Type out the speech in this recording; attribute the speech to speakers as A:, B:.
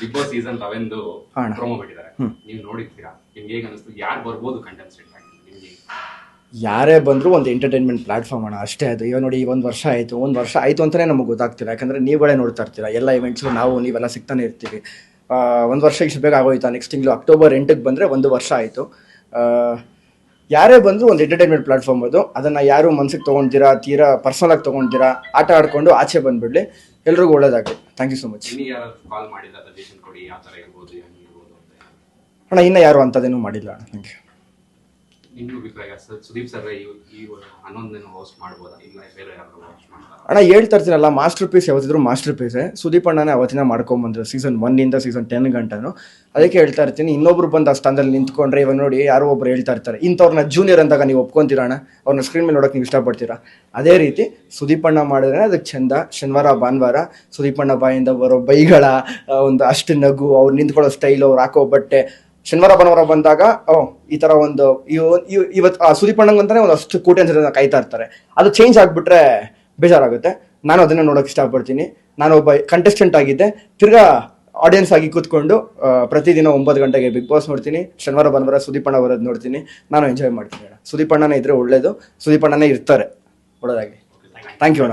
A: Big boss season promo ಬಿಟ್ಟಿದ್ದಾರೆ ನೀವು ನೋಡಿರ್ತೀರಾ? ನಿಮ್ಗೆ ಹೇಗೆ ಅನಿಸ್ತು? ಯಾರು ಬರ್ಬೋದು ಕಂಟೆಸ್ಟೆಂಟ್ ಆಗಿ? ನಿಮ್ಗೆ
B: ಯಾರೇ ಬಂದರೂ ಒಂದು ಎಂಟರ್ಟೈನ್ಮೆಂಟ್ ಪ್ಲಾಟ್ಫಾರ್ಮ್ ಅಣ್ಣ ಅಷ್ಟೇ ಅದು. ಇವಾಗ ನೋಡಿ ಒಂದು ವರ್ಷ ಆಯಿತು. ಒಂದು ವರ್ಷ ಆಯಿತು ಅಂತಲೇ ನಮಗೆ ಗೊತ್ತಾಗ್ತಿಲ್ಲ. ಯಾಕಂದರೆ ನೀವುಗಳೇ ನೋಡ್ತಾ ಇರ್ತೀರಾ. ಎಲ್ಲ ಇವೆಂಟ್ಸು ನಾವು ನೀವೆಲ್ಲ ಸಿಗ್ತಾನೆ ಇರ್ತೀವಿ. ಒಂದು ವರ್ಷ ಇಷ್ಟು ಬೇಗ ಆಗೋಯ್ತಾ? ನೆಕ್ಸ್ಟ್ ತಿಂಗಳು ಅಕ್ಟೋಬರ್ ಎಂಟಕ್ಕೆ ಬಂದರೆ ಒಂದು ವರ್ಷ ಆಯಿತು. ಯಾರೇ ಬಂದರೂ ಒಂದು ಎಂಟರ್ಟೈನ್ಮೆಂಟ್ ಪ್ಲಾಟ್ಫಾರ್ಮ್ ಅದು. ಅದನ್ನು ಯಾರು ಮನ್ಸಿಗೆ ತೊಗೊಂಡಿರಾ ತೀರಾ ಪರ್ಸನಲಾಗಿ ತೊಗೊಂಡಿರಾ ಆಟ ಆಡ್ಕೊಂಡು ಆಚೆ ಬಂದ್ಬಿಡ್ಲಿ. ಎಲ್ರಿಗೂ ಒಳ್ಳೇದಾಗಲಿ. ಥ್ಯಾಂಕ್ ಯು ಸೊ ಮಚ್ ಅಣ್ಣ ಇನ್ನೂ ಯಾರು ಅಂಥದ್ದೇನು ಮಾಡಿಲ್ಲ ಅಣ್ಣ. ಥ್ಯಾಂಕ್ ಯು ಅಣ್ಣ ಹೇಳ್ತಾ ಇರ್ತೀರಲ್ಲ ಮಾಸ್ಟರ್ ಪೀಸ್ ಯಾವತ್ತಿದ್ರು ಮಾಸ್ಟರ್ ಪೀಸೇ ಸುದೀಪ್ ಅಣ್ಣನೇ ಅವತ್ತಿನ ಮಾಡ್ಕೊಂಬಂದ್ರು ಸೀಸನ್ ಒನ್ನಿಂದ ಸೀಸನ್ ಟೆನ್ ಗಂಟನು. ಅದಕ್ಕೆ ಹೇಳ್ತಾ ಇರ್ತೀನಿ, ಇನ್ನೊಬ್ರು ಬಂದು ಆ ಸ್ಥಾನದಲ್ಲಿ ನಿಂತ್ಕೊಂಡ್ರೆ ಇವಾಗ ನೋಡಿ ಯಾರೋ ಒಬ್ರು ಹೇಳ್ತಾ ಇರ್ತಾರೆ. ಇಂಥವ್ರನ್ನ ಜೂನಿಯರ್ ಅಂದಾಗ ನೀವು ಒಪ್ಕೊಂತೀರ ಅಣ್ಣ? ಅವ್ರನ್ನ ಸ್ಕ್ರೀನ್ ಮೇಲೆ ನೋಡೋಕೆ ನೀವು ಇಷ್ಟಪಡ್ತೀರಾ? ಅದೇ ರೀತಿ ಸುದೀಪ್ ಅಣ್ಣ ಮಾಡಿದ್ರೆ ಅದಕ್ಕೆ ಚಂದ, ಶನಿವಾರ, ಭಾನುವಾರ ಸುದೀಪ್ ಅಣ್ಣ ಬಾಯಿಂದ ಬರೋ ಬೈಗಳ ಒಂದು ಅಷ್ಟು ನಗು, ಅವ್ರು ನಿಂತ್ಕೊಳ್ಳೋ ಸ್ಟೈಲ್ ಅವ್ರು ಹಾಕೋ ಬಟ್ಟೆ ಶನಿವಾರ, ಭಾನುವಾರ ಬಂದಾಗ ಈ ತರ ಒಂದು ಇವತ್ತು ಸುದೀಪ್ ಅಣ್ಣಂಗಂತಾನೆ ಒಂದು ಅಷ್ಟು ಕೋಟಿ ಅಂತ ಕಾಯ್ತಾ ಇರ್ತಾರೆ. ಅದು ಚೇಂಜ್ ಆಗ್ಬಿಟ್ರೆ ಬೇಜಾರಾಗುತ್ತೆ. ನಾನು ಅದನ್ನ ನೋಡೋಕೆ ಇಷ್ಟಪಡ್ತೀನಿ. ನಾನು ಒಬ್ಬ ಕಂಟೆಸ್ಟೆಂಟ್ ಆಗಿದ್ದೆ. ತಿರ್ಗಾ ಆಡಿಯನ್ಸ್ ಆಗಿ ಕೂತ್ಕೊಂಡು ಪ್ರತಿದಿನ ಒಂಬತ್ತು ಗಂಟೆಗೆ ಬಿಗ್ ಬಾಸ್ ನೋಡ್ತೀನಿ. ಶನಿವಾರ, ಭಾನುವಾರ ಸುದೀಪ್ ಅಣ್ಣ ಬರೋದು ನೋಡ್ತೀನಿ. ನಾನು ಎಂಜಾಯ್ ಮಾಡ್ತೀನಿ ಅಣ್ಣ. ಸುದೀಪ್ ಅಣ್ಣನೇ ಇದ್ರೆ ಒಳ್ಳೇದು. ಸುದೀಪ್ ಅಣ್ಣನೇ ಇರ್ತಾರೆ. ಒಳ್ಳೆದಾಗಿ ಥ್ಯಾಂಕ್ ಯು